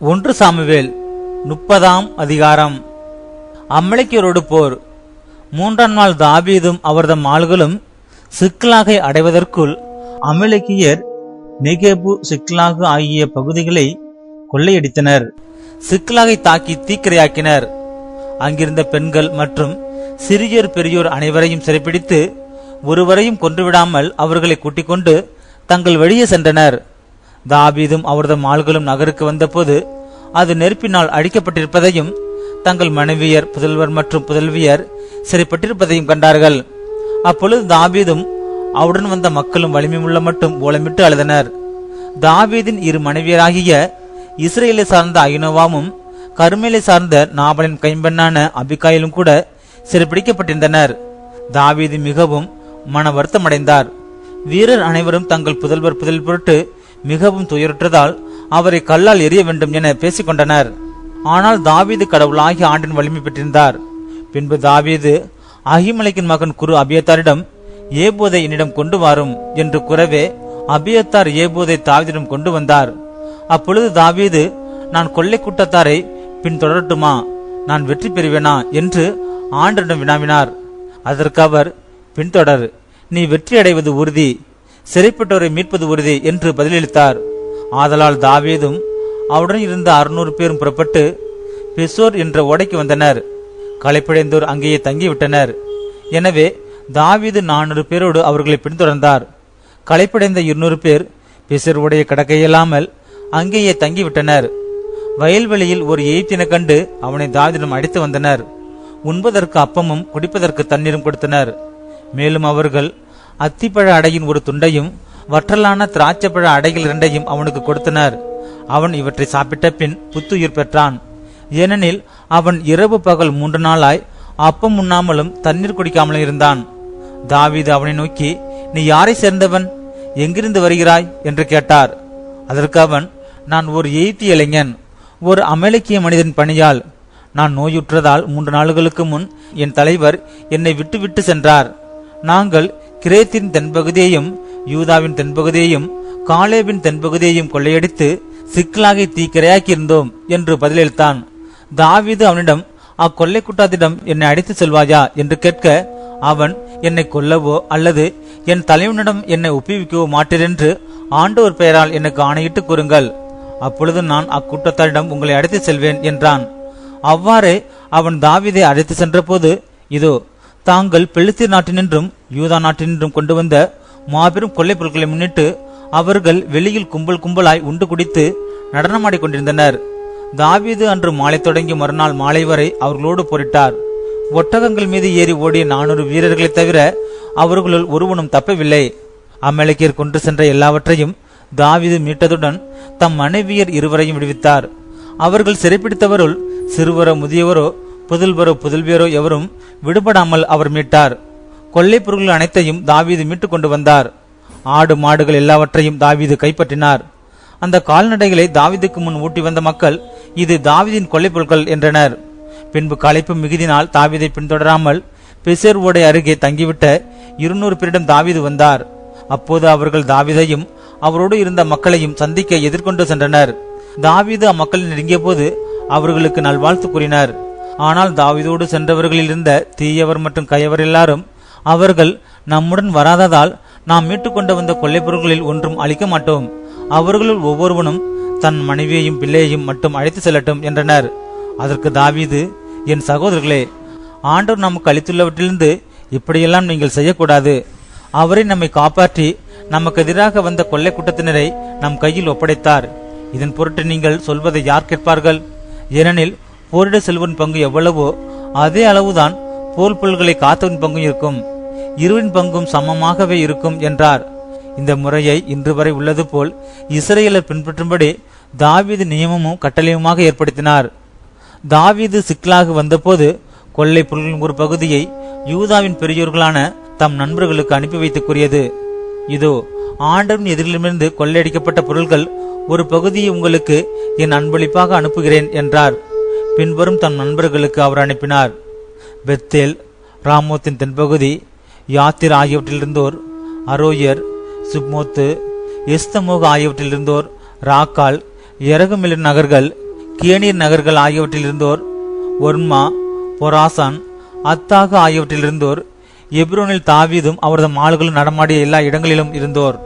ஒன்று சாமுவேல் முப்பதாம் அதிகாரம். அமலைக்கியரோடு போர். மூன்றாம் நாள் தாபீதும் அவரது ஆள்களும் சிக்லாகை அடைவதற்குள் அமலக்கியர் நெகேபு சிக்லாகு ஆகிய பகுதிகளை கொள்ளையடித்தனர். சிக்லாகை தாக்கி தீக்கிரையாக்கினர். அங்கிருந்த பெண்கள் மற்றும் சிறியோர் பெரியோர் அனைவரையும் சிறைப்பிடித்து ஒருவரையும் கொன்றுவிடாமல் அவர்களை கூட்டிக் கொண்டு தங்கள் வழியே சென்றனர். தாபீதும் அவரது ஆள்களும் நகருக்கு வந்தபோது அது நெருப்பினால் அழிக்கப்பட்டிருப்பதையும் தங்கள் மனைவியர் புதல்வர் மற்றும் புதல்வியர் சிறைப்பட்டிருப்பதையும் கண்டார்கள். அப்பொழுது தாபீதும் அவருடன் வந்த மக்களும் வலிமையுள்ள மட்டும் ஓலமிட்டு அழுதனர். தாவீதின் இரு மனைவியராகிய இஸ்ரேலை சார்ந்த ஐனோவாமும் கருமேலை சார்ந்த நாபலின் கைம்பெண்ணான அபிகாயிலும் கூட சிறைப்பிடிக்கப்பட்டிருந்தனர். தாவீது மிகவும் மன வருத்தமடைந்தார் வீரர் அனைவரும் தங்கள் புதல்வர் புதல் பொருட்டு மிகவும் துயருற்றதால் அவரை கல்லால் எரிய வேண்டும் என பேசிக்கொண்டனர். ஆனால் தாவீது கடவுளாகி ஆண்டின் வலிமை பெற்றிருந்தார். பின்பு தாவீது அகிமலைக்கின் மகன் குரு அபியத்தாரிடம் ஏபோதை என்னிடம் கொண்டு வாரும் என்று கூறவே அபியத்தார் ஏபோதை தாவீதிடம் கொண்டு வந்தார். அப்பொழுது தாவீது நான் கொள்ளை கூட்டத்தாரை பின்தொடரட்டுமா நான் வெற்றி பெறுவேனா? என்று ஆண்டரிடம் வினாவினார். அதற்கு அவர் பின்தொடர். நீ வெற்றி அடைவது உறுதி. சிறைப்பட்டோரை மீட்பது உறுதி என்று பதிலளித்தார். ஆதலால் தாவீதும் அவருடன் இருந்த அறுநூறு பேரும் புறப்பட்டு பெசோர் என்ற ஓடைக்கு வந்தனர். களைப்படைந்தோர் அங்கேயே தங்கிவிட்டனர். எனவே தாவீது நானூறு பேரோடு அவர்களை பின்தொடர்ந்தார். களைப்படைந்த இருநூறு பேர் பெசர் உடைய கடக்க அங்கேயே தங்கிவிட்டனர். வயல்வெளியில் ஒரு எய்த்தின கண்டு அவனை தாவீதிடம் அடித்து வந்தனர். உண்பதற்கு அப்பமும் குடிப்பதற்கு தண்ணீரும் கொடுத்தனர். மேலும் அவர்கள் அத்திப்பழ அடையின் ஒரு துண்டையும் வற்றலான திராட்சைப்பழ அடைகள் இரண்டையும் அவனுக்கு கொடுத்தனர். அவன் இவற்றை சாப்பிட்ட பின் புத்துயிர் பெற்றான். ஏனெனில் அவன் இரவு பகல் மூன்று நாளாய் அப்பம் உண்ணாமலும் தண்ணீர் குடிக்காமலும் இருந்தான். தாவீது அவனை நோக்கி நீ யாரை சேர்ந்தவன்? எங்கிருந்து வருகிறாய்? என்று கேட்டார். அதற்கு அவன் நான் ஒரு எய்தி இளைஞன். ஒரு அமெரிக்கிய மனிதன் பணியால் நான் நோயுற்றதால் மூன்று நாளுகளுக்கு முன் என் தலைவர் என்னை விட்டுவிட்டு சென்றார். நாங்கள் கிரேத்தின் தென்பகுதியையும் யூதாவின் தென்பகுதியையும் காலேபின் தென்பகுதியையும் கொள்ளையடித்து சிக்கலாகி தீக்கிரையாக்கியிருந்தோம் என்று பதிலளித்தான். தாவீது அவனிடம் அக்கொள்ளை கூட்டாத்திடம் என்னை அடித்து செல்வாயா? என்று கேட்க அவன் என்னை கொல்லவோ அல்லது என் தலைவனிடம் என்னை ஒப்புவிக்கவோ என்று ஆண்டவர் பெயரால் எனக்கு ஆணையிட்டு கூறுங்கள். அப்பொழுது நான் அக்கூட்டத்தாரிடம் உங்களை அழைத்து செல்வேன் என்றான். அவ்வாறே அவன் தாவிதை அழைத்து சென்றபோது இதோ தாங்கள் பெலிஸ்தீர் நாட்டினின்றும் யூதா நாட்டினின்றும் கொண்டு வந்த மாபெரும் கொள்ளைப் பொருட்களை முன்னிட்டு அவர்கள் வெளியில் கும்பல் கும்பலாய் உண்டு குடித்து நடனமாடிக் கொண்டிருந்தனர். தாவீது அன்று மாலை தொடங்கி மறுநாள் மாலை வரை அவர்களோடு போரிட்டார். ஒட்டகங்கள் மீது ஏறி ஓடிய நானூறு வீரர்களைத் தவிர அவர்களுள் ஒருவனும் தப்பவில்லை. அமலக்கியர் கொண்டு சென்ற எல்லாவற்றையும் தாவீது மீட்டதுடன் தம் மனைவியர் இருவரையும் விடுவித்தார். அவர்கள் சிறைப்பிடித்தவருள் சிறுவரோ முதியவரோ புதல்வரோ புதல்வியரோ எவரும் விடுபடாமல் அவர் மீட்டார். கொள்ளை பொருள்கள் அனைத்தையும் தாவீது மீட்டுக் கொண்டு வந்தார். ஆடு மாடுகள் எல்லாவற்றையும் தாவீது கைப்பற்றினார். அந்த கால்நடைகளை தாவீதுக்கு முன் ஊட்டி வந்த மக்கள் இது தாவிதின் கொள்ளை பொருட்கள் என்றனர். பின்பு களைப்பு மிகுதினால் தாவீதை பின்தொடராமல் பெசேர் ஓடை அருகே தங்கிவிட்ட இருநூறு பேரிடம் தாவீது வந்தார். அப்போது அவர்கள் தாவீதையும் அவரோடு இருந்த மக்களையும் சந்திக்க எதிர்கொண்டு சென்றனர். தாவீது அம்மக்களை நெருங்கிய போது அவர்களுக்கு நல்வாழ்த்து கூறினார். ஆனால் தாவீதோடு சென்றவர்களில் இருந்த தீயவர் மற்றும் கயவர் எல்லாரும் அவர்கள் நம்முடன் வராததால் நாம் மீட்டுக்கொண்டு வந்த கொள்ளைப் பொருட்களில் ஒன்றும் அளிக்க மாட்டோம். அவர்களுள் ஒவ்வொருவனும் தன் மனைவியையும் பிள்ளையையும் மட்டும் அழைத்து செல்லட்டும் என்றனர். அதற்கு தாவீது என் சகோதரர்களே ஆண்டவர் நமக்கு அளித்துள்ளவற்றிலிருந்து இப்படியெல்லாம் நீங்கள் செய்யக்கூடாது. அவரை நம்மை காப்பாற்றி நமக்கு எதிராக வந்த கொள்ளை கூட்டத்தினரை நம் கையில் ஒப்படைத்தார். இதன் பொருட்டு நீங்கள் சொல்வதை யார் கேட்பார்கள்? ஏனெனில் போரிட செல்வன் பங்கு எவ்வளவோ அதே அளவுதான் போர் பொருள்களை காத்தவன் பங்கும் இருக்கும். இருவின் பங்கும் சமமாகவே இருக்கும் என்றார். இந்த முறையை இன்று வரை உள்ளது போல் இஸ்ரேலர் பின்பற்றும்படி தாவீது நியமமும் கட்டளையுமாக ஏற்படுத்தினார். தாவீது சிக்கலாக வந்தபோது கொள்ளை பொருள்களின் ஒரு பகுதியை யூதாவின் பெரியோர்களான தம் நண்பர்களுக்கு அனுப்பி வைத்து கூறியது. இதோ ஆண்டவன் எதிரிலிருந்து கொள்ளையடிக்கப்பட்ட பொருள்கள் ஒரு பகுதியை உங்களுக்கு என் அன்பளிப்பாக அனுப்புகிறேன் என்றார். பின்வரும் தம் நண்பர்களுக்கு அவர் அனுப்பினார். பெத்தேல் ராமோத்தின் தென்பகுதி யாத்திர் ஆகியவற்றிலிருந்தோர் அரோயர் சுப்மோத்து எஸ்தமோக ஆகியவற்றிலிருந்தோர் ராக்கால் எரகுமிலின் நகர்கள் கியனீர் நகர்கள் ஆகியவற்றிலிருந்தோர் ஒர்மா பொராசான் அத்தாக ஆகியவற்றிலிருந்தோர் எப்ரோனில் தாவீதும் அவரது மால்களும் நடமாடிய எல்லா இடங்களிலும் இருந்தோர்.